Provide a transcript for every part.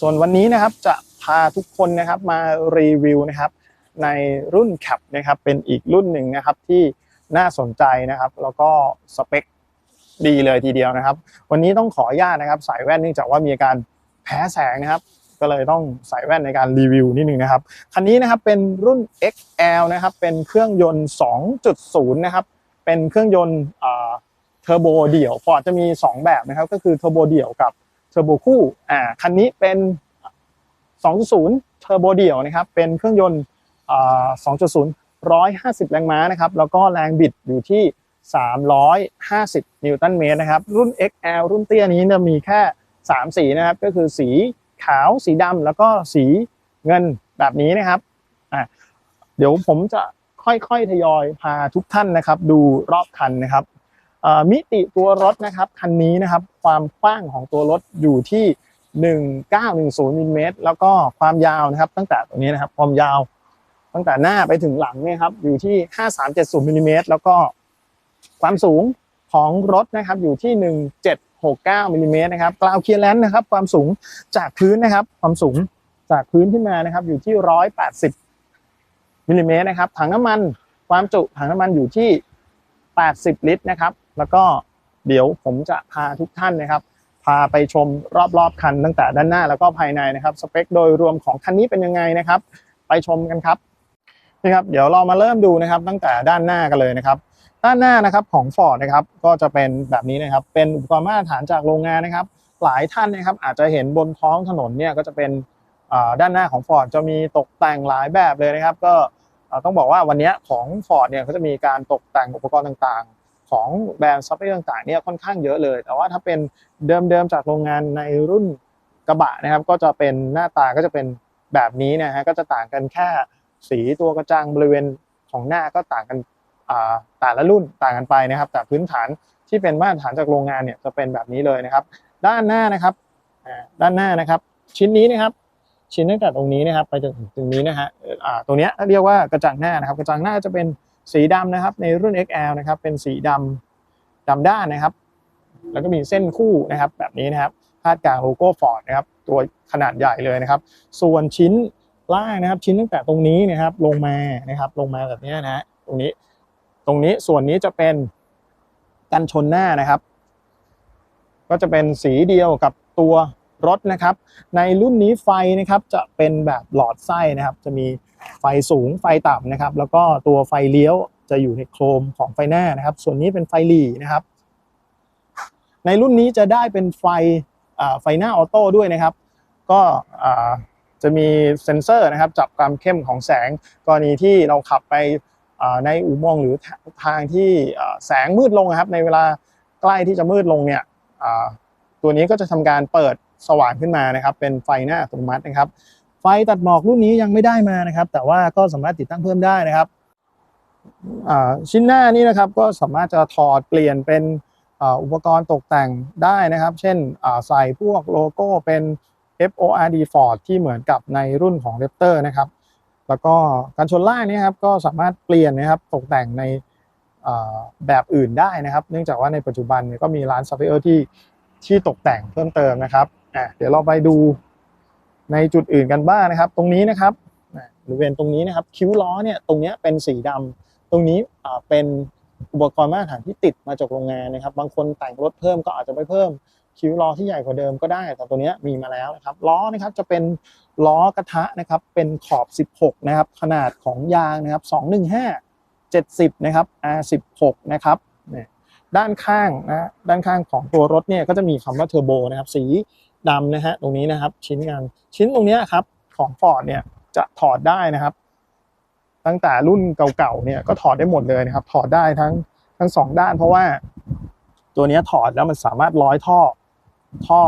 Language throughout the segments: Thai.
ส่วนวันนี้นะครับจะพาทุกคนนะครับมารีวิวนะครับในรุ่นแคปนะครับเป็นอีกรุ่นหนึ่งนะครับที่น่าสนใจนะครับ แล้วก็สเปคดีเลยทีเดียวนะครับ วันนี้ต้องขออนุญาตนะครับใส่แว่นเนื่องจากว่ามีอาการแพ้แสงนะครับ ก็เลยต้องใส่แว่นในการรีวิวนิดนึงนะครับคันนี้นะครับเป็นรุ่น XL นะครับเป็นเครื่องยนต์ 2.0 นะครับเป็นเครื่องยนต์เทอร์โบเดี่ยวฟอร์ดจะมี 2 แบบนะครับก็คือเทอร์โบเดี่ยวกับ อร์โบคู่อ่าคันนี้เป็น 2.0 เทอร์โบเดี่ยวนะครับเป็นเครื่องยนต์อ่า2.0 150 แรงม้านะครับแล้วก็แรงบิดอยู่ที่ 350 นิวตันเมตรนะครับรุ่น XL รุ่นเตี้ยนี้เนี่ยมีแค่ 3 สีนะครับก็คือสีขาวสีดำแล้วก็สีเงินแบบนี้นะครับอะเดี๋ยวผมจะค่อยๆ ทยอยพาทุกท่านนะครับ ดูรอบคันนะครับ มิติตัวรถนะครับคันนี้นะครับความกว้างของตัวรถอยู่ที่ 1910มิลลิเมตรแล้วก็ความยาวนะครับตั้งแต่ตรงนี้นะครับความยาวตั้งแต่หน้าไปถึงหลังเนี่ยครับอยู่ที่ 5370มิลลิเมตรแล้วก็ความสูงของรถนะครับอยู่ที่ 1769มิลลิเมตรนะครับกราวเคลียร์แลนด์นะครับความสูงจากพื้นนะครับความสูงจากพื้นขึ้นมานะครับอยู่ที่ 180มิลลิเมตรนะครับถังน้ำมันความจุถังน้ำมันอยู่ที่ 80 ลิตรนะครับ แล้วก็เดี๋ยวผมจะพาทุกท่านนะครับ พาไปชมรอบๆคันตั้งแต่ด้านหน้าแล้วก็ภายในนะครับ สเปคโดยรวมของคันนี้เป็นยังไงนะครับ ไปชมกันครับนี่ครับเดี๋ยวเรามาเริ่มดูนะครับตั้งแต่ด้านหน้ากันเลยนะครับ ด้านหน้านะครับของ Ford นะครับก็จะเป็นแบบนี้นะครับ เป็นอุปกรณ์มาตรฐานจากโรงงานนะครับ หลายท่านนะครับอาจจะเห็นบนท้องถนนเนี่ยก็จะเป็นด้านหน้าของ Ford จะมีตกแต่งหลายแบบเลยนะครับ ก็ต้องบอกว่าวันนี้ของ Ford เนี่ยเขาจะมีการตกแต่งอุปกรณ์ต่างๆ ของแบรนด์ซัพพลายต่างๆเนี่ยค่อนข้างเยอะเลย แต่ว่าถ้าเป็นเดิมๆจากโรงงานในรุ่นกระบะนะครับ ก็จะเป็นหน้าตาก็จะเป็นแบบนี้นะฮะก็จะต่างกันแค่สีตัวกระจังบริเวณของหน้าก็ต่างกันอ่าแต่ละรุ่นต่างกันไปนะครับ แต่พื้นฐานที่เป็นมาตรฐานจากโรงงานเนี่ยจะเป็นแบบนี้เลยนะครับ ด้านหน้านะครับอ่าด้านหน้านะครับ ชิ้นนี้นะครับ ชิ้นตั้งแต่ตรงนี้นะครับ ไปจนถึงตรงนี้นะฮะอ่าตรงเนี้ยเรียกว่ากระจังหน้านะครับ กระจังหน้าจะเป็น สีดำนะครับในรุ่น XL นะครับเป็นสีดำดำด้านนะครับ แล้วก็มีเส้นคู่นะครับแบบนี้นะครับคาดกลางโลโก้ฟอร์ดนะครับตัวขนาดใหญ่เลยนะครับ ส่วนชิ้นล่างนะครับ ชิ้นตั้งแต่ตรงนี้นะครับลงมานะครับลงมาแบบนี้นะฮะตรงนี้ตรงนี้ส่วนนี้จะเป็นกันชนหน้านะครับ ก็จะเป็นสีเดียวกับตัวรถนะครับ ในรุ่นนี้ไฟนะครับจะเป็นแบบหลอดไส้นะครับ จะมี ไฟสูงไฟต่ำนะครับ แล้วก็ตัวไฟเลี้ยวจะอยู่ในโครมของไฟหน้านะครับ ส่วนนี้เป็นไฟหลีนะครับ ในรุ่นนี้จะได้เป็นไฟไฟหน้าออโต้ด้วยนะครับ ก็จะมีเซ็นเซอร์นะครับ จับความเข้มของแสงกรณีที่เราขับไปในอุโมงค์หรือทางที่แสงมืดลงนะครับ ในเวลาใกล้ที่จะมืดลงเนี่ยตัวนี้ก็จะทำการเปิดสว่างขึ้นมานะครับ เป็นไฟหน้าอัตโนมัตินะครับ ฟตัดหมอกรุ่นนี้ยังไม่ได้มานะครับ แต่ว่าก็สามารถติดตั้งเพิ่มได้นะครับชิ้นหน้านี้นะครับก็สามารถจะถอดเปลี่ยนเป็นอุปกรณ์ตกแต่งได้นะครับ เช่นใส่พวกโลโก้เป็น FORD Ford ที่เหมือนกับในรุ่นของ Raptor นะครับ แล้วก็การชนล่างนี่ครับก็สามารถเปลี่ยนนะครับตกแต่งในแบบอื่นได้นะครับ เนื่องจากว่าในปัจจุบันก็มีร้านซัพพลายเออร์ที่ที่ตกแต่งเพิ่มเติมนะครับเดี๋ยวเราไปดู ในจุดอื่นกันบ้างนะครับ ตรงนี้นะครับบริเวณตรงนี้นะครับ คิ้วล้อเนี่ยตรงนี้เป็นสีดำตรงนี้เป็นอุปกรณ์มาตรฐานที่ติดมาจากโรงงานนะครับ บางคนแต่งรถเพิ่มก็อาจจะไปเพิ่มคิ้วล้อที่ใหญ่กว่าเดิมก็ได้ แต่ตัวนี้มีมาแล้วนะครับ ล้อนะครับจะเป็นล้อกระทะนะครับ เป็นขอบ 16 นะครับ ขนาดของยางนะครับ 215 70 นะครับ R16 นะครับด้านข้างนะด้านข้างของตัวรถเนี่ยก็จะมีคำว่าเทอร์โบนะครับ สีดำนะฮะตรงนี้นะครับ ชิ้นงานชิ้นตรงนี้ครับ ของ Ford เนี่ยจะถอดได้นะครับ ตั้งแต่รุ่นเก่าๆเนี่ยก็ถอดได้หมดเลยนะครับ ถอดได้ทั้งทั้งสองด้าน เพราะว่า ตัวนี้ถอดแล้วมันสามารถร้อยท่อ ท่อ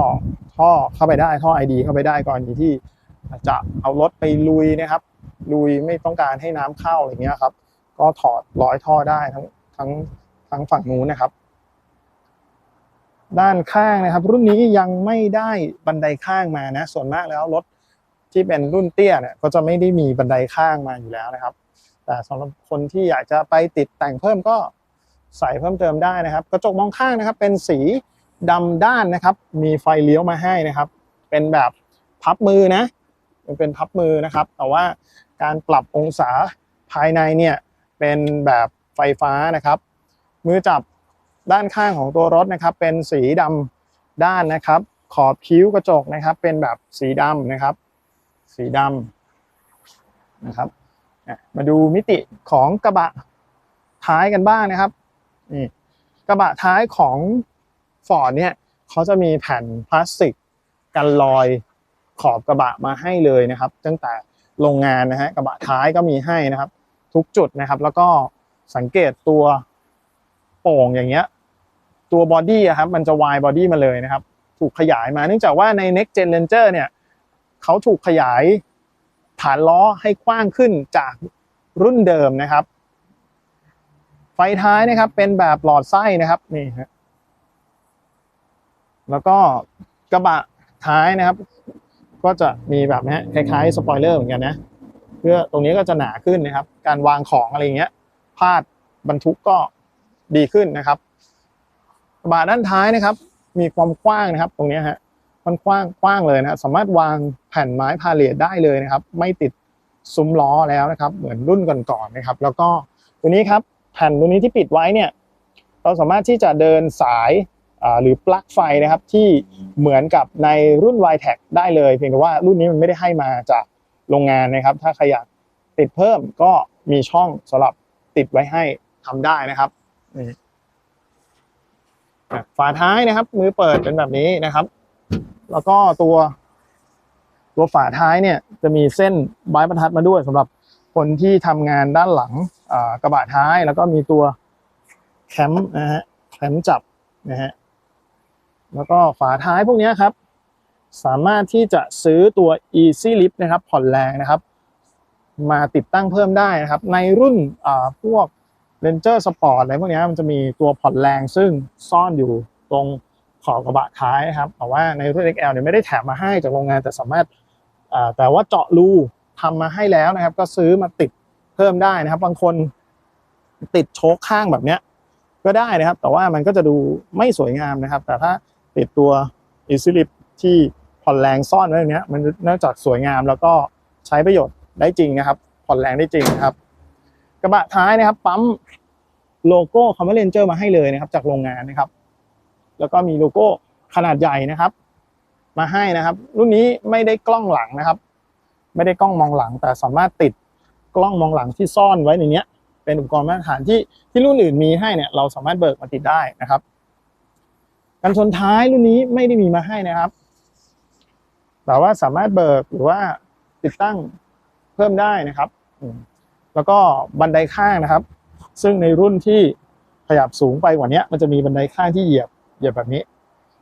ท่อเข้าไปได้ท่อ ID เข้าไปได้กรณีที่จะเอารถไปลุยนะครับ ลุยไม่ต้องการให้น้ำเข้าอะไรเงี้ยครับ ก็ถอดร้อยท่อได้ทั้งทั้งทั้งฝั่งนู้นนะครับ ด้านข้างนะครับ รุ่นนี้ยังไม่ได้บันไดข้างมานะ ส่วนมากแล้วรถที่เป็นรุ่นเตี้ยเนี่ยก็จะไม่ได้มีบันไดข้างมาอยู่แล้วนะครับ แต่สำหรับคนที่อยากจะไปติดแต่งเพิ่มก็ใส่เพิ่มเติมได้นะครับ กระจกมองข้างนะครับ เป็นสีดำด้านนะครับ มีไฟเลี้ยวมาให้นะครับ เป็นแบบพับมือนะมันเป็นพับมือนะครับ แต่ว่าการปรับองศาภายในเนี่ยเป็นแบบไฟฟ้านะครับ มือจับ ด้านข้างของตัวรถนะครับ เป็นสีดำด้านนะครับ ขอบคิ้วกระจกนะครับ เป็นแบบสีดำนะครับ สีดำนะครับมาดูมิติของกระบะท้ายกันบ้างนะครับนี่กระบะท้ายของฟอร์ดเนี่ยเขาจะมีแผ่นพลาสติกกันรอยขอบกระบะมาให้เลยนะครับ ตั้งแต่โรงงานนะฮะกระบะท้ายก็มีให้นะครับ ทุกจุดนะครับ แล้วก็สังเกตตัวโป่งอย่างเงี้ย ตัวบอดี้อะครับมันจะวายบอดี้มาเลยนะครับ ถูกขยายมาเนื่องจากว่าใน Next Gen Ranger เนี่ยเขาถูกขยายฐานล้อให้กว้างขึ้นจากรุ่นเดิมนะครับ ไฟท้ายนะครับเป็นแบบหลอดไส้นะครับนี่ฮะแล้วก็กระบะท้ายนะครับ ก็จะมีแบบนี้คล้ายๆสปอยเลอร์เหมือนกันนะเพื่อตรงนี้ก็จะหนาขึ้นนะครับ การวางของอะไรเงี้ยพาดบรรทุกก็ดีขึ้นนะครับ บะด้านท้ายนะครับ มีความกว้างนะครับ ตรงนี้ฮะมันกว้างกว้างเลยนะสามารถวางแผ่นไม้พาเลทได้เลยนะครับ ไม่ติดซุ้มล้อแล้วนะครับ เหมือนรุ่นก่อนๆนะครับ แล้วก็ตัวนี้ครับแผ่นตัวนี้ที่ปิดไว้เนี่ย เราสามารถที่จะเดินสายหรือปลั๊กไฟนะครับที่เหมือนกับในรุ่น y t e c ได้เลย เพียงแต่ว่ารุ่นนี้มันไม่ได้ให้มาจากโรงงานนะครับ ถ้าใครอยากติดเพิ่มก็มีช่องสำหรับติดไว้ให้ทำได้นะครับนี่ ฝาท้ายนะครับ มือเปิดเป็นแบบนี้นะครับ แล้วก็ตัว ตัวฝาท้ายเนี่ย จะมีเส้นไม้บรรทัดมาด้วยสำหรับคนที่ทำงานด้านหลังกระบะท้าย แล้วก็มีตัวแคมป์นะฮะแคมป์จับนะฮะแล้วก็ฝาท้ายพวกนี้ครับ สามารถที่จะซื้อตัว Easy Lift นะครับ ผ่อนแรงนะครับ มาติดตั้งเพิ่มได้นะครับ ในรุ่นพวก Ranger Sport อะไรพวกนี้มันจะมีตัวผ่อนแรงซึ่งซ่อนอยู่ตรงขอบกระบะท้ายครับแต่ว่าในรุ่น XL เนี่ยไม่ได้แถมมาให้จากโรงงานแต่สามารถแต่ว่าเจาะรูทำมาให้แล้วนะครับ ก็ซื้อมาติดเพิ่มได้นะครับ บางคนติดโชคข้างแบบเนี้ยก็ได้นะครับ แต่ว่ามันก็จะดูไม่สวยงามนะครับ แต่ถ้าติดตัว Easy Lift ที่ผ่อนแรงซ่อนไว้ตรงนี้มันนอกจากสวยงามแล้วก็ใช้ประโยชน์ได้จริงนะครับ ผ่อนแรงได้จริงนะครับ กระบะท้ายนะครับ ปั๊มโลโก้คำว่าเรนเจอร์มาให้เลยนะครับ จากโรงงานนะครับ แล้วก็มีโลโก้ขนาดใหญ่นะครับ มาให้นะครับ รุ่นนี้ไม่ได้กล้องหลังนะครับ ไม่ได้กล้องมองหลัง แต่สามารถติดกล้องมองหลังที่ซ่อนไว้ในเนี้ย เป็นอุปกรณ์มาตรฐานที่ที่รุ่นอื่นมีให้เนี่ยเราสามารถเบิกมาติดได้นะครับกันชนท้ายรุ่นนี้ไม่ได้มีมาให้นะครับ แต่ว่าสามารถเบิกหรือว่าติดตั้งเพิ่มได้นะครับอื แล้วก็บันไดข้างนะครับ ซึ่งในรุ่นที่ขยับสูงไปกว่านี้มันจะมีบันไดข้างที่เหยียบเหยียบแบบนี้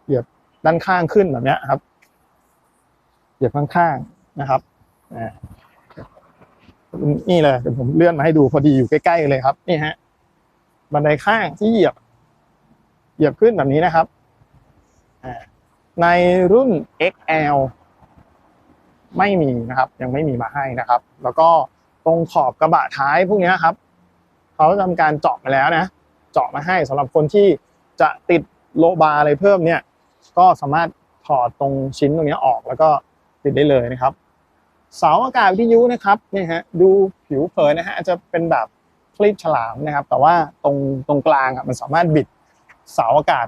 เหยียบด้านข้างขึ้นแบบนี้ครับ เหยียบข้างๆนะครับนี่เลยเดี๋ยวผมเลื่อนมาให้ดูพอดีอยู่ใกล้ๆเลยครับ นี่ฮะ บันไดข้างที่เหยียบ เหยียบขึ้นแบบนี้นะครับในรุ่น XL ไม่มีนะครับ ยังไม่มีมาให้นะครับ แล้วก็ ตรงขอบกระบะท้ายพวกนี้ครับเขาทำการเจาะมาแล้วนะ เจาะมาให้สำหรับคนที่จะติดโลบาร์อะไรเพิ่มเนี่ย ก็สามารถถอดตรงชิ้นตรงนี้ออกแล้วก็ติดได้เลยนะครับ เสาอากาศวิทยุนะครับนี่ฮะดูผิวเผินนะฮะอาจจะเป็นแบบคลีบฉลามนะครับ แต่ว่าตรงตรงกลางอะมันสามารถบิดเสาอากาศ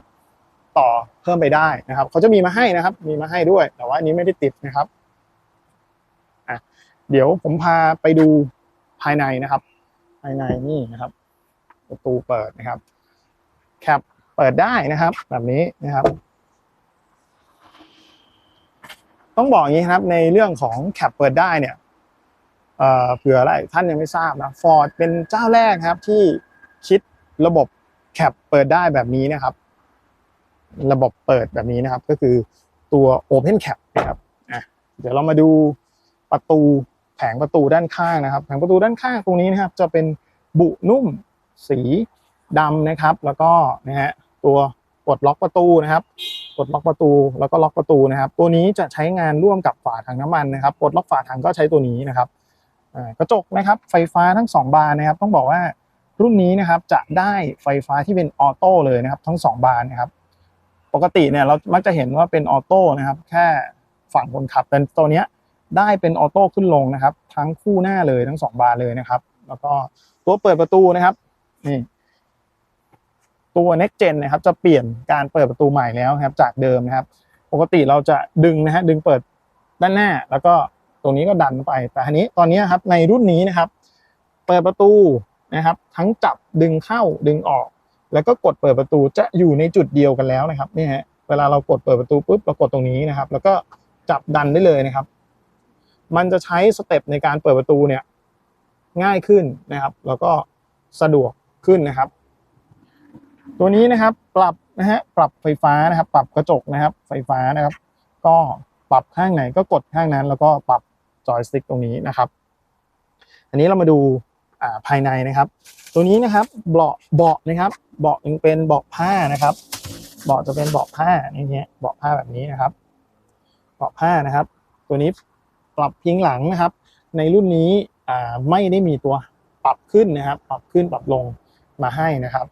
ต่อเพิ่มไปได้นะครับเขาจะมีมาให้นะครับ มีมาให้ด้วย แต่ว่าอันนี้ไม่ได้ติดนะครับ เดี๋ยวผมพาไปดูภายในนะครับ ภายในนี่นะครับ ประตูเปิดนะครับแคปเปิดได้นะครับ แบบนี้นะครับ ต้องบอกอย่างนี้ครับในเรื่องของแคปเปิดได้เนี่ยเอ่อเผื่ออะไรท่านยังไม่ทราบนะฟอร์ดเป็นเจ้าแรกครับที่คิดระบบแคปเปิดได้แบบนี้นะครับ ระบบเปิดแบบนี้นะครับ ก็คือตัว Open Cap นะครับเดี๋ยวเรามาดูประตู แผงประตูด้านข้างนะครับ แผงประตูด้านข้างตรงนี้นะครับ จะเป็นบุนุ่มสีดำนะครับ แล้วก็นะฮะตัวกดล็อกประตูนะครับ กดล็อกประตูแล้วก็ล็อกประตูนะครับ ตัวนี้จะใช้งานร่วมกับฝาถังน้ำมันนะครับ กดล็อกฝาถังก็ใช้ตัวนี้นะครับกระจกนะครับ ไฟฟ้าทั้งสองบานนะครับ ต้องบอกว่ารุ่นนี้นะครับจะได้ไฟฟ้าที่เป็นออโต้เลยนะครับ ทั้งสองบานนะครับ ปกติเนี่ยเรามักจะเห็นว่าเป็นออโต้นะครับ แค่ฝั่งคนขับแต่ตัวเนี้ย ได้เป็นออโต้ขึ้นลงนะครับ ทั้งคู่หน้าเลยทั้งสองบานเลยนะครับ แล้วก็ตัวเปิดประตูนะครับนี่ตัว next gen นะครับ จะเปลี่ยนการเปิดประตูใหม่แล้วครับ จากเดิมนะครับ ปกติเราจะดึงนะฮะดึงเปิดด้านหน้า แล้วก็ตรงนี้ก็ดันไป แต่ทีนี้ตอนนี้ครับในรุ่นนี้นะครับ เปิดประตูนะครับ ทั้งจับดึงเข้าดึงออก แล้วก็กดเปิดประตูจะอยู่ในจุดเดียวกันแล้วนะครับนี่ฮะเวลาเรากดเปิดประตูปุ๊บเรากดตรงนี้นะครับ แล้วก็จับดันได้เลยนะครับ มันจะใช้สเต็ปในการเปิดประตูเนี่ยง่ายขึ้นนะครับ แล้วก็สะดวกขึ้นนะครับ ตัวนี้นะครับปรับนะฮะปรับไฟฟ้านะครับ ปรับกระจกนะครับ ไฟฟ้านะครับ ก็ปรับข้างไหนก็กดข้างนั้น แล้วก็ปรับจอยสติ๊กตรงนี้นะครับ อันนี้เรามาดูาภายในนะครับ ตัวนี้นะครับเบาะเบาะนะครับ เบาะยังเป็นเบาะผ้านะครับ เบาะจะเป็นเบาะผ้าอย่เงี้ยเบาะผ้าแบบนี้นะครับ เบาะผ้านะครับ ตัวนี้ ปรับพิงหลังนะครับ ในรุ่นนี้ไม่ได้มีตัวปรับขึ้นนะครับ ปรับขึ้นปรับลงมาให้นะครับ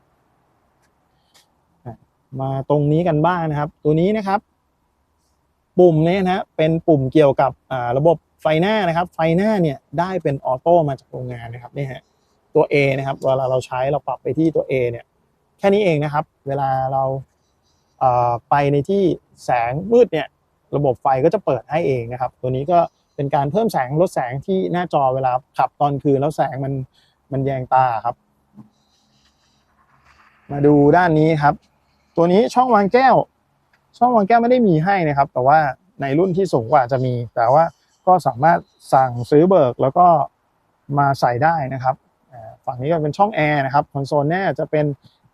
มาตรงนี้กันบ้างนะครับ ตัวนี้นะครับ ปุ่มเนี่ยนะเป็นปุ่มเกี่ยวกับระบบไฟหน้านะครับ ไฟหน้าเนี่ยได้เป็นออโต้มาจากโรงงานนะครับนี่ฮะตัว A นะครับเวลาเราใช้เราปรับไปที่ตัว A เนี่ยแค่นี้เองนะครับ เวลาเราไปในที่แสงมืดเนี่ยระบบไฟก็จะเปิดให้เองนะครับ ตัวนี้ก็ เป็นการเพิ่มแสงลดแสงที่หน้าจอเวลาขับตอนคืนแล้วแสงมันมันแยงตาครับ มาดูด้านนี้ครับ ตัวนี้ช่องวางแก้ว ช่องวางแก้วไม่ได้มีให้นะครับ แต่ว่าในรุ่นที่สูงกว่าจะมี แต่ว่าก็สามารถสั่งซื้อเบิกแล้วก็มาใส่ได้นะครับฝั่งนี้ก็เป็นช่องแอร์นะครับคอนโซลแน่จะเป็น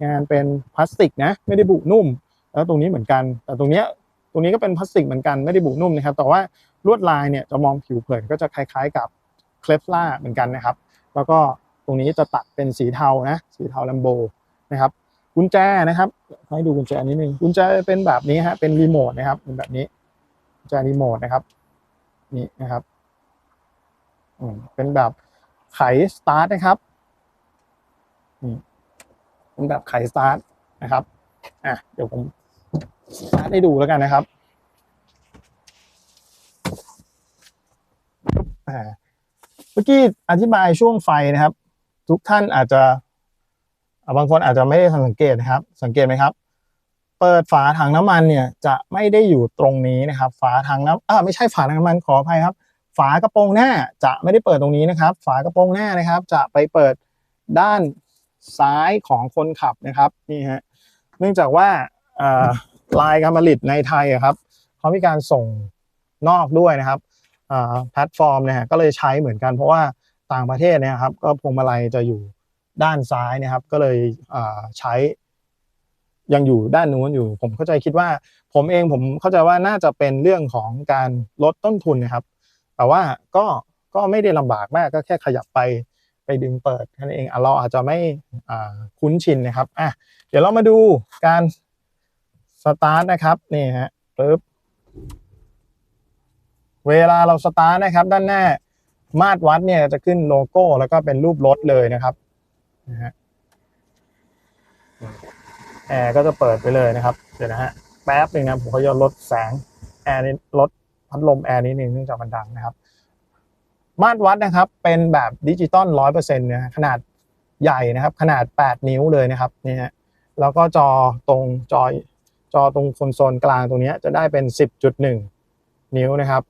งานเป็นพลาสติกนะไม่ได้บุนุ่ม แล้วตรงนี้เหมือนกัน แต่ตรงเนี้ยตรงนี้ก็เป็นพลาสติกเหมือนกันไม่ได้บุนุ่มนะครับ แต่ว่า ลวดลายเนี่ยจะมองผิวเผินก็จะคล้ายๆกับเคลฟล่าเหมือนกันนะครับ แล้วก็ตรงนี้จะตัดเป็นสีเทานะสีเทาลัมโบนะครับกุญแจนะครับให้ดูกุญแจนิดนึงกุญแจเป็นแบบนี้ฮะเป็นรีโมทนะครับเป็นแบบนี้กุญแจรีโมทนะครับนี่นะครับอืมเป็นแบบไขสตาร์ทนะครับนี่เป็นแบบไขสตาร์ทนะครับอะเดี๋ยวผมสตาร์ทให้ดูแล้วกันนะครับอ่า เมื่อกี้อธิบายช่วงไฟนะครับ ทุกท่านอาจจะบางคนอาจจะไม่ได้สังเกตนะครับ สังเกตไหมครับ เปิดฝาถังน้ำมันเนี่ยจะไม่ได้อยู่ตรงนี้นะครับ ฝาถังน้ำอ่าไม่ใช่ฝาถังน้ำมันขออภัยครับ ฝากระโปรงหน้าจะไม่ได้เปิดตรงนี้นะครับ ฝากระโปรงหน้านะครับ จะไปเปิดด้านซ้ายของคนขับนะครับนี่ฮะเนื่องจากว่าลายการผลิตในไทยครับเขามีการส่งนอกด้วยนะครับ แพลตฟอร์มเนี่ยฮะก็เลยใช้เหมือนกัน เพราะว่าต่างประเทศเนี่ยครับก็พวงมาลัยจะอยู่ด้านซ้ายนะครับ ก็เลยใช้ยังอยู่ด้านนู้นอยู่ ผมเข้าใจคิดว่า ผมเองผมเข้าใจว่าน่าจะเป็นเรื่องของการลดต้นทุนนะครับ แต่ว่าก็ก็ไม่ได้ลำบากมากก็แค่ขยับไปไปดึงเปิดแค่นั้นเองอะเราอาจจะไม่คุ้นชินนะครับอะเดี๋ยวเรามาดูการสตาร์ทนะครับนี่ฮะปึ๊บ เวลาเราสตาร์ทนะครับ ด้านหน้ามาตรวัดเนี่ยจะขึ้นโลโก้แล้วก็เป็นรูปรถเลยนะครับนะฮะแอร์ก็จะเปิดไปเลยนะครับเดี๋ยวนะฮะแป๊บหนึ่งนะผมก็จะลดแสงแอร์นี้ลดพัดลมแอร์นิดนึงเนื่องจากมันดังนะครับ มาตรวัดนะครับเป็นแบบดิจิตอลร้อยเปอร์เซ็นต์นะขนาดใหญ่นะครับ ขนาด 8 นิ้วเลยนะครับนี่ฮะแล้วก็จอตรงจอจอตรงคอนโซลกลางตรงนี้จะได้เป็น 10.1 นิ้วนะครับ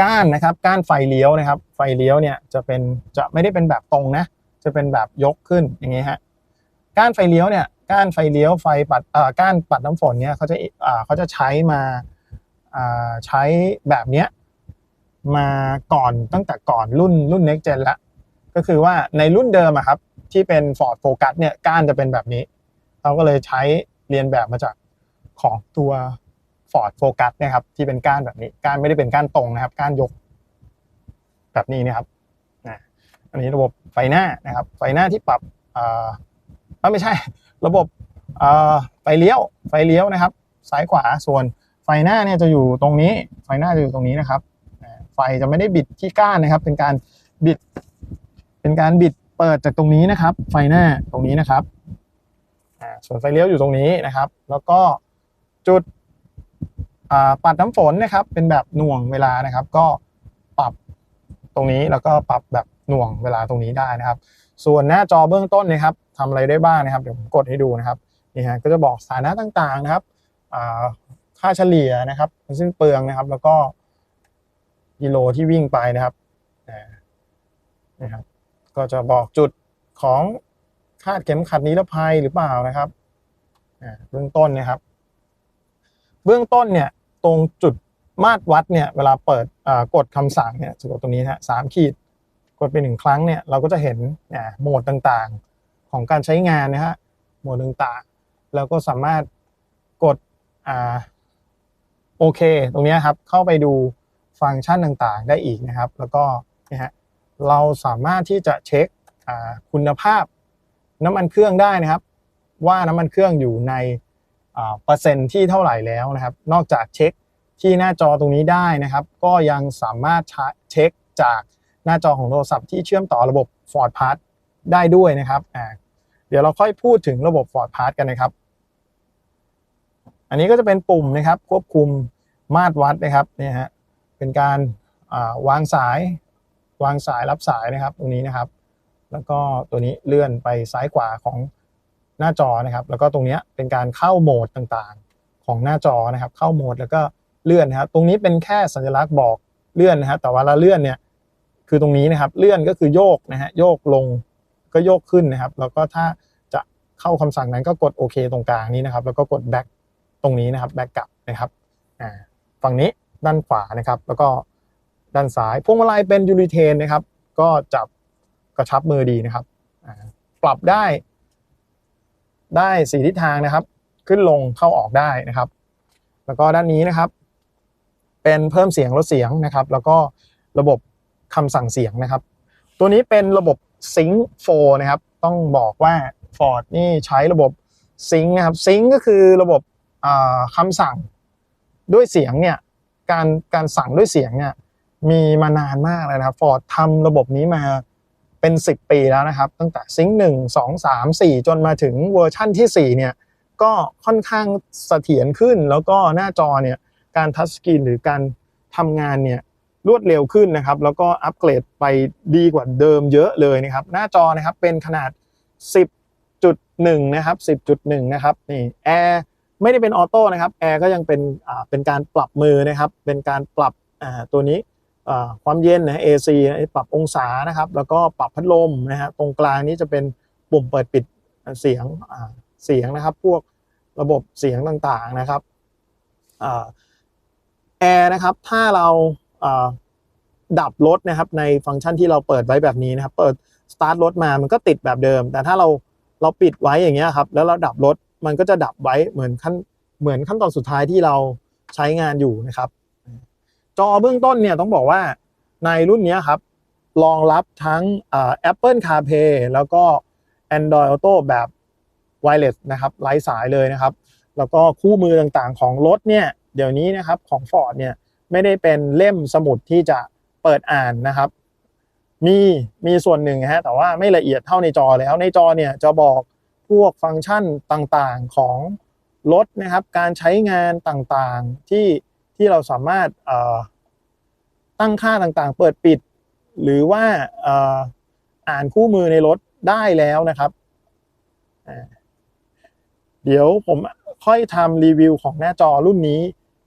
ก้านนะครับก้านไฟเลี้ยวนะครับ ไฟเลี้ยวเนี่ยจะเป็นจะไม่ได้เป็นแบบตรงนะ จะเป็นแบบยกขึ้นอย่างงี้ฮะก้านไฟเลี้ยวเนี่ยก้านไฟเลี้ยวไฟปัดเอ่อก้านปัดน้ำฝนเนี่ยเขาจะอ่าเขาจะใช้มาอ่าใช้แบบเนี้ยมาก่อนตั้งแต่ก่อนรุ่นรุ่น next gen ละก็คือว่าในรุ่นเดิมอะครับที่เป็น Ford Focus เนี่ยก้านจะเป็นแบบนี้เขาก็เลยใช้เรียนแบบมาจากของตัว Ford Focus เนะครับที่เป็นก้านแบบนี้ก้านไม่ได้เป็นก้านตรงนะครับ ก้านยก แบบนี้นะครับอันนี้ระบบไฟหน้านะครับ ไฟหน้าที่ปรับอ่ไม่ใช่ ระบบไฟเลี้ยวไฟเลี้ยวนะครับ ซ้ายขวาส่วนไฟหน้าเนี่ยจะอยู่ตรงนี้ ไฟหน้าจะอยู่ตรงนี้นะครับ ไฟจะไม่ได้บิดที่ก้านนะครับ เป็นการบิด เป็นการบิดเปิดจากตรงนี้นะครับ ไฟหน้าตรงนี้นะครับส่วนไฟเลี้ยวอยู่ตรงนี้นะครับ แล้วก็จุด ปัดน้ำฝนนะครับ เป็นแบบหน่วงเวลานะครับ ก็ปรับตรงนี้แล้วก็ปรับแบบหน่วงเวลาตรงนี้ได้นะครับ ส่วนหน้าจอเบื้องต้นนะครับทำอะไรได้บ้างนะครับ เดี๋ยวผมกดให้ดูนะครับนี่ฮะก็จะบอกสถานะต่างๆนะครับค่าเฉลี่ยนะครับสิ้นเปลืองนะครับ แล้วก็กิโลที่วิ่งไปนะครับอ่านะครับ ก็จะบอกจุดของคาดเข็มขัดนิรภัยหรือเปล่านะครับเบื้องต้นนะครับ เบื้องต้นเนี่ยตรงจุดมาตรวัดเนี่ยเวลาเปิดกดคำสั่งเนี่ยสมมติตรงนี้นะฮะสามขีดกดไปหนึ่งครั้งเนี่ยเราก็จะเห็นโหมดต่างๆของการใช้งานนะฮะโหมดต่างๆ แล้วก็สามารถกดโอเค ตรงนี้ครับเข้าไปดูฟังก์ชันต่างๆ ได้อีกนะครับ แล้วก็นะฮะเราสามารถที่จะเช็คคุณภาพน้ำมันเครื่องได้นะครับ ว่าน้ำมันเครื่องอยู่ใน เปอร์เซ็นต์ที่เท่าไหร่แล้วนะครับ นอกจากเช็คที่หน้าจอตรงนี้ได้นะครับ ก็ยังสามารถเช็คจากหน้าจอของโทรศัพท์ที่เชื่อมต่อระบบ Ford Pass ได้ด้วยนะครับเดี๋ยวเราค่อยพูดถึงระบบ Ford Pass กันนะครับ อันนี้ก็จะเป็นปุ่มนะครับ ควบคุมมาตรวัดนะครับเนี่ยฮะเป็นการาวางสายวางสายรับสายนะครับ ตรงนี้นะครับ แล้วก็ตัวนี้เลื่อนไปซ้ายขวาของ หน้าจอนะครับ แล้วก็ตรงนี้เป็นการเข้าโหมดต่างๆ ของหน้าจอนะครับ เข้าโหมดแล้วก็เลื่อนนะครับ ตรงนี้เป็นแค่สัญลักษณ์บอกเลื่อนนะครับแต่ว่าเราเลื่อนเนี่ยคือตรงนี้นะครับ เลื่อนก็คือโยกนะฮะโยกลงก็โยกขึ้นนะครับ แล้วก็ถ้าจะเข้าคำสั่งนั้นก็กดโอเคตรงกลางนี้นะครับ แล้วก็กดแบ็กตรงนี้นะครับแบ็กกลับนะครับอ่าฝั่งนี้ด้านขวานะครับ แล้วก็ด้านซ้ายพวงมาลัยเป็นยูริเทนนะครับ ก็จับกระชับมือดีนะครับอ่าปรับได้ ได้สีทิศทางนะครับ ขึ้นลงเข้าออกได้นะครับ แล้วก็ด้านนี้นะครับ เป็นเพิ่มเสียงลดเสียงนะครับ แล้วก็ระบบคำสั่งเสียงนะครับ ตัวนี้เป็นระบบ Sync 4นะครับ ต้องบอกว่า Ford นี่ใช้ระบบ Sync นะครับ Sync ก็คือระบบอ่าคำสั่งด้วยเสียงเนี่ยการการสั่งด้วยเสียงเนี่ยมีมานานมากเลยนะครับ Ford ทำระบบนี้มา เป็น 10 ปีแล้วนะครับ ตั้งแต่ Sync 1 2 3 4จนมาถึงเวอร์ชั่นที่ 4 เนี่ย ก็ค่อนข้างเสถียรขึ้น แล้วก็หน้าจอเนี่ยการทัชสกรีนหรือการทำงานเนี่ยรวดเร็วขึ้นนะครับ แล้วก็อัปเกรดไปดีกว่าเดิมเยอะเลยนะครับ หน้าจอนะครับเป็นขนาด 10.1 นะครับ 10.1 นะครับนี่แอร์ไม่ได้เป็นออโต้นะครับแอร์ก็ยังเป็นอ่าเป็นการปรับมือนะครับ เป็นการปรับอ่าตัวนี้ ความเย็นนะ AC ปรับองศานะครับ แล้วก็ปรับพัดลมนะฮะตรงกลางนี้จะเป็นปุ่มเปิดปิดเสียงเสียงนะครับ พวกระบบเสียงต่างๆนะครับอแอร์นะครับถ้าเราดับรถนะครับในฟังก์ชันที่เราเปิดไว้แบบนี้นะครับ เปิดสตาร์ทรถมามันก็ติดแบบเดิม แต่ถ้าเราเราปิดไว้อย่างเงี้ยครับ แล้วเราดับรถมันก็จะดับไว้เหมือนขั้นเหมือนขั้นตอนสุดท้ายที่เราใช้งานอยู่นะครับ จอเบื้องต้นเนี่ยต้องบอกว่าในรุ่นนี้ครับรองรับทั้งอ่า Apple CarPlay แล้วก็ Android Auto แบบ Wireless นะครับไร้สายเลยนะครับ แล้วก็คู่มือต่างๆของรถเนี่ย เดี๋ยวนี้นะครับของ Ford เนี่ย ไม่ได้เป็นเล่มสมุดที่จะเปิดอ่านนะครับ มีมีส่วนหนึ่งฮะแต่ว่าไม่ละเอียดเท่าในจอแล้วในจอเนี่ยจะบอกพวกฟังก์ชันต่างๆของรถนะครับ การใช้งานต่างๆที่ ที่เราสามารถตั้งค่าต่างๆ เปิดปิด หรือว่าอ่านคู่มือในรถได้แล้วนะครับเดี๋ยวผมค่อยทำรีวิวของหน้าจอรุ่นนี้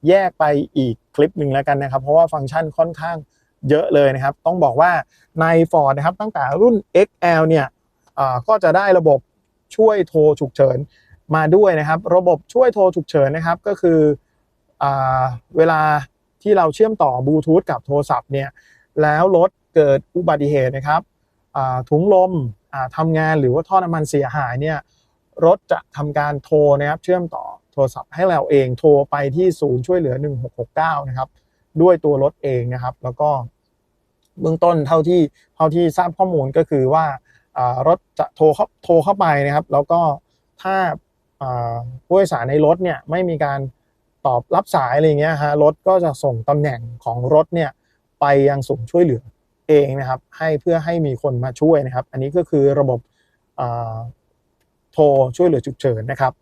แยกไปอีกคลิปหนึ่งแล้วกันนะครับ เพราะว่าฟังก์ชันค่อนข้างเยอะเลยนะครับ ต้องบอกว่าใน Ford นะครับ ตั้งแต่รุ่น XL เนี่ยก็จะได้ระบบช่วยโทรฉุกเฉินมาด้วยนะครับ ระบบช่วยโทรฉุกเฉินนะครับ ก็คือ เวลาที่เราเชื่อมต่อบลูทูธกับโทรศัพท์เนี่ยแล้วรถเกิดอุบัติเหตุนะครับถุงลมอ่าทำงานหรือว่าท่อน้ำมันเสียหายเนี่ยรถจะทำการโทรนะครับเชื่อมต่อโทรศัพท์ให้เราเองโทรไปที่ศูนย์ช่วยเหลือ 1669 นะครับ ด้วยตัวรถเองนะครับ แล้วก็เบื้องต้นเท่าที่เท่าที่ทราบข้อมูลก็คือว่ารถจะโทรเข้าโทรเข้าไปนะครับ แล้วก็ถ้าผู้โดยสารในรถเนี่ยไม่มีการ ตอบรับสายอะไรเงี้ยฮะรถก็จะส่งตำแหน่งของรถเนี่ยไปยังศูนย์ช่วยเหลือเองนะครับ ให้เพื่อให้มีคนมาช่วยนะครับ อันนี้ก็คือระบบโทรช่วยเหลือฉุกเฉินนะครับ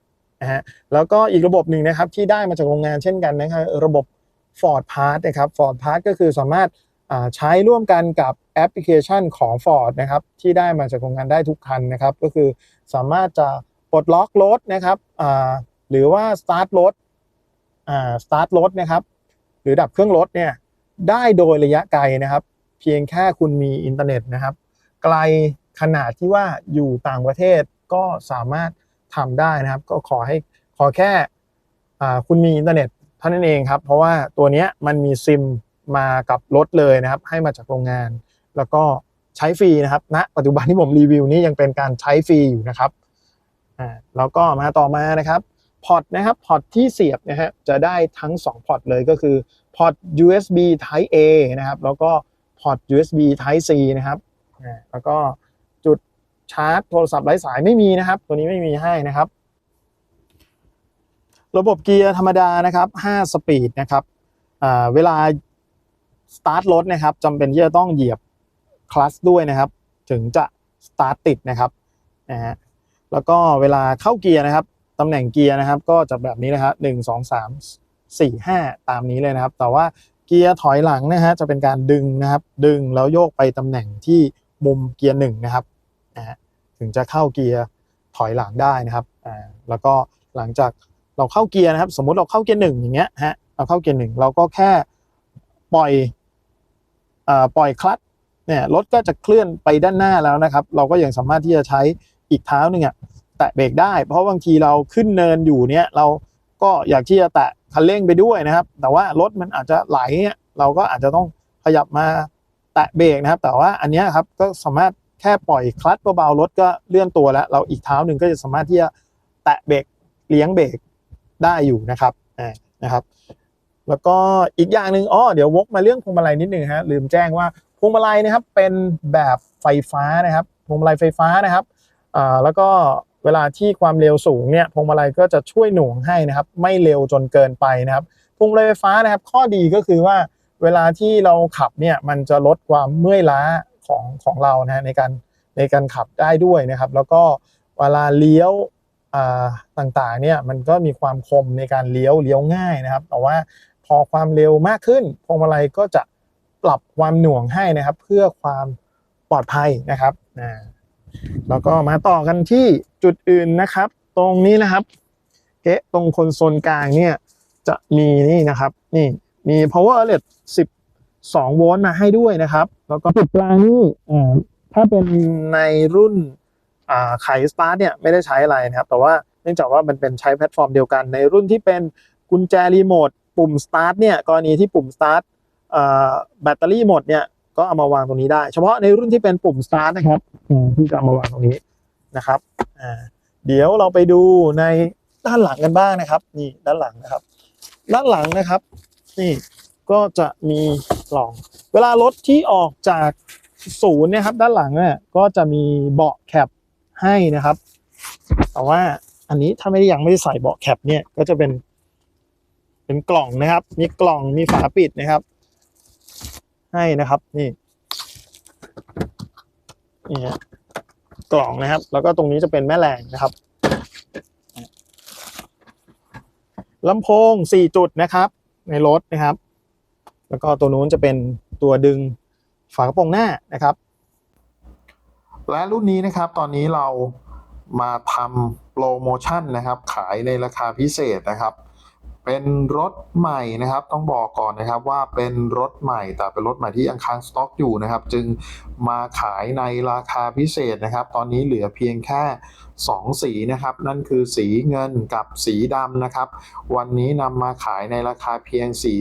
นะฮะแล้วก็อีกระบบหนึ่งนะครับที่ได้มาจากโรงงานเช่นกันนะครับระบบ Ford Pass นะครับ Ford Pass ก็คือสามารถใช้ร่วมกันกับแอปพลิเคชันของ Ford นะครับที่ได้มาจากโรงงานได้ทุกคันนะครับ ก็คือสามารถจะปลดล็อกรถนะครับหรือว่า start รถ อ่า start รถนะครับหรือดับเครื่องรถเนี่ยได้โดยระยะไกลนะครับ เพียงแค่คุณมีอินเทอร์เน็ตนะครับ ไกลขนาดที่ว่าอยู่ต่างประเทศก็สามารถทำได้นะครับ ก็ขอให้ขอแค่อ่าคุณมีอินเทอร์เน็ตเท่านั้นเองครับ เพราะว่าตัวเนี้ยมันมีซิมมากับรถเลยนะครับ ให้มาจากโรงงาน แล้วก็ใช้ฟรีนะครับณปัจจุบันที่ผมรีวิวนี้ยังเป็นการใช้ฟรีอยู่นะครับอ่าแล้วก็มาต่อมานะครับ พอร์ตนะครับพอร์ตที่เสียบนะฮะจะได้ทั้ง 2 พอร์ตเลยก็คือพอร์ต USB Type A นะครับ แล้วก็พอร์ต USB Type C นะครับแล้วก็จุดชาร์จโทรศัพท์ไร้สายไม่มีนะครับ ตัวนี้ไม่มีให้นะครับ ระบบเกียร์ธรรมดานะครับ5สปีดนะครับเวลาสตาร์ทรถนะครับจำเป็นที่จะต้องเหยียบคลัตช์ด้วยนะครับ ถึงจะสตาร์ทติดนะครับนะฮะแล้วก็เวลาเข้าเกียร์นะครับ ตำแหน่งเกียร์นะครับ ก็จะแบบนี้นะครับหนึ่งสองสามสี่ห้าตามนี้เลยนะครับ แต่ว่าเกียร์ถอยหลังนะฮะจะเป็นการดึงนะครับ ดึงแล้วโยกไปตำแหน่งที่มุมเกียร์หนึ่งนะครับนะฮะถึงจะเข้าเกียร์ถอยหลังได้นะครับอ่าแล้วก็หลังจากเราเข้าเกียร์นะครับ สมมุติเราเข้าเกียร์หนึ่งอย่างเงี้ยฮะเราเข้าเกียร์หนึ่งเราก็แค่ปล่อยอ่าปล่อยคลัตช์เนี่ยรถก็จะเคลื่อนไปด้านหน้าแล้วนะครับ เราก็ยังสามารถที่จะใช้อีกเท้าหนึ่งอะ แตะเบรกได้ เพราะบางทีเราขึ้นเนินอยู่เนี่ยเราก็อยากที่จะแตะคันเร่งไปด้วยนะครับ แต่ว่ารถมันอาจจะไหลเนี่ยเราก็อาจจะต้องขยับมาแตะเบรกนะครับ แต่ว่าอันนี้ครับก็สามารถแค่ปล่อยคลัตช์เบาๆรถก็เลื่อนตัวแล้ว เราอีกเท้าหนึ่งก็จะสามารถที่จะแตะเบรกเลี้ยงเบรกได้อยู่นะครับอ่านะครับ แล้วก็อีกอย่างหนึ่งอ๋อเดี๋ยววกมาเรื่องพวงมาลัยนิดนึงฮะลืมแจ้งว่าพวงมาลัยนะครับเป็นแบบไฟฟ้านะครับพวงมาลัยไฟฟ้านะครับอ่าแล้วก็ เวลาที่ความเร็วสูงเนี่ยพวงมาลัยก็จะช่วยหน่วงให้นะครับ ไม่เร็วจนเกินไปนะครับพวงมาลัยไฟฟ้านะครับ ข้อดีก็คือว่าเวลาที่เราขับเนี่ยมันจะลดความเมื่อยล้าของของเรานะในการในการขับได้ด้วยนะครับ แล้วก็เวลาเลี้ยวต่างๆเนี่ยมันก็มีความคมในการเลี้ยวเลี้ยวง่ายนะครับ แต่ว่าพอความเร็วมากขึ้นพวงมาลัยก็จะปรับความหน่วงให้นะครับ เพื่อความปลอดภัยนะครับอ่า แล้วก็มาต่อกันที่จุดอื่นนะครับ ตรงนี้นะครับเกะตรงคนโซลกลางเนี่ยจะมีนี่นะครับนี่มี power outlet 12 โวลต์มาให้ด้วยนะครับ แล้วก็จุดกลางนี่ถ้าเป็นในรุ่นไขสตาร์ทเนี่ยไม่ได้ใช้อะไรนะครับ แต่ว่าเนื่องจากว่ามันเป็นใช้แพลตฟอร์มเดียวกัน ในรุ่นที่เป็นกุญแจรีโมทปุ่ม start เนี่ยกรณีที่ปุ่ม start เอ่อแบตเตอรี่หมดเนี่ย ก็เอามาวางตรงนี้ได้ เฉพาะในรุ่นที่เป็นปุ่ม start นะครับที่จะเอามาวางตรงนี้นะครับเดี๋ยวเราไปดูในด้านหลังกันบ้างนะครับ นี่ด้านหลังนะครับ ด้านหลังนะครับ นี่ก็จะมีกล่อง เวลารถที่ออกจากศูนย์เนี่ยครับ ด้านหลังเนี่ยก็จะมีเบาะแคปให้นะครับ แต่ว่าอันนี้ถ้าไม่ได้ยังไม่ได้ใส่เบาะแคปเนี่ยก็จะเป็น เป็นกล่องนะครับ มีกล่องมีฝาปิดนะครับ ให้นะครับ นี่นี่ฮะกล่องนะครับ แล้วก็ตรงนี้จะเป็นแม่แรงนะครับลำโพงสี่จุดนะครับ ในรถนะครับ แล้วก็ตัวนู้นจะเป็นตัวดึงฝากระโปรงหน้านะครับ และรุ่นนี้นะครับตอนนี้เรามาทำโปรโมชั่นนะครับ ขายในราคาพิเศษนะครับ เป็นรถใหม่นะครับ ต้องบอกก่อนนะครับว่าเป็นรถใหม่แต่เป็นรถใหม่ที่ยังค้างสต็อกอยู่นะครับ จึงมาขายในราคาพิเศษนะครับ ตอนนี้เหลือเพียงแค่ 2 สีนะครับ นั่นคือสีเงินกับสีดำนะครับ วันนี้นำมาขายในราคาเพียง4 9 5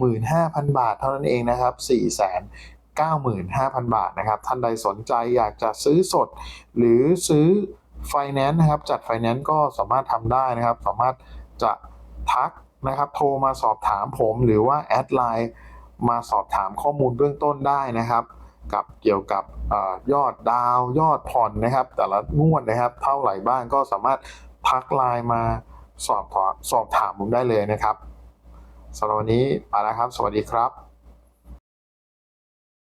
0 0 0 บาทเท่านั้นเองนะครับ4 95,000 บาทนะครับ ท่านใดสนใจอยากจะซื้อสด หรือซื้อไฟแนนซ์นะครับ จัดไฟแนนซ์ก็สามารถทำได้นะครับ สามารถ จะทักนะครับโทรมาสอบถามผมหรือว่าแอดไลน์มาสอบถามข้อมูลเบื้องต้นได้นะครับ กับเกี่ยวกับอยอดดาวยอดผ่อนนะครับ แต่ละงวดนะครับเท่าไหร่บ้างก็สามารถทักไลน์มาสอบถามสอบถามผมได้เลยนะครับสำหรับวันนี้ไปแล้วครับ สวัสดีครับ